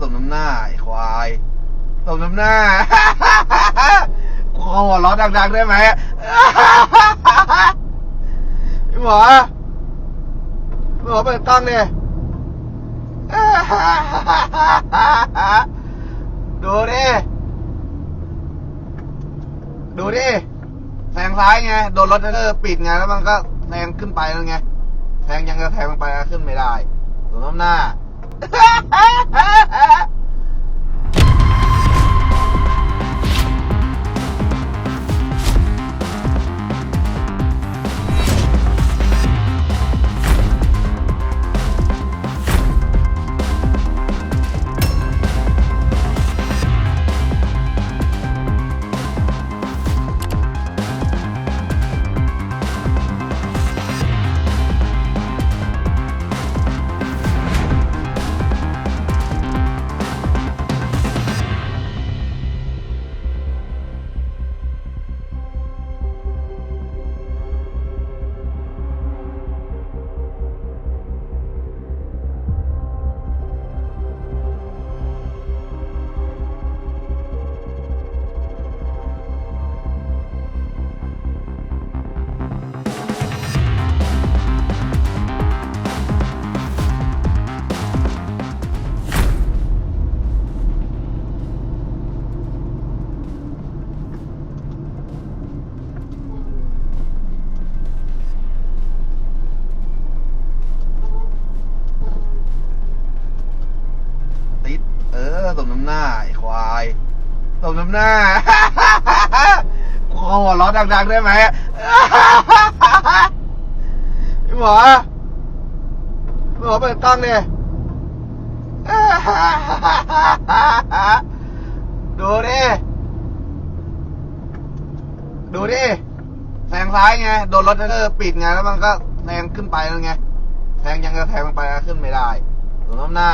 สมน้ำหน้าไอ้ควายสมน้ำหน้ากูขอหัวเราะดังๆได้ไหมพี่หมอพี่หมอเปิดกล้องดิดูดิ ดูดิ แซงซ้ายไง โดนรถเทรลเลอปิดไง แล้วมันก็แซงขึ้นไปแล้วไง แซงยังจะแซงลงไปขึ้นไม่ได้สมน้ำหน้า สมน้ำหน้าไอ้ควายสมน้ำหน้ากูขอหัวเราะดังๆได้ไหมพี่หมอพี่หมอเปิดกล้องดิดูดิ ดูดิแซงซ้ายไง โดนรถเทรลเลอปิดไง แล้วมันก็แซงขึ้นไปแล้วไงแซงยังจะแซงลงไปขึ้นไม่ได้สมน้ำหน้า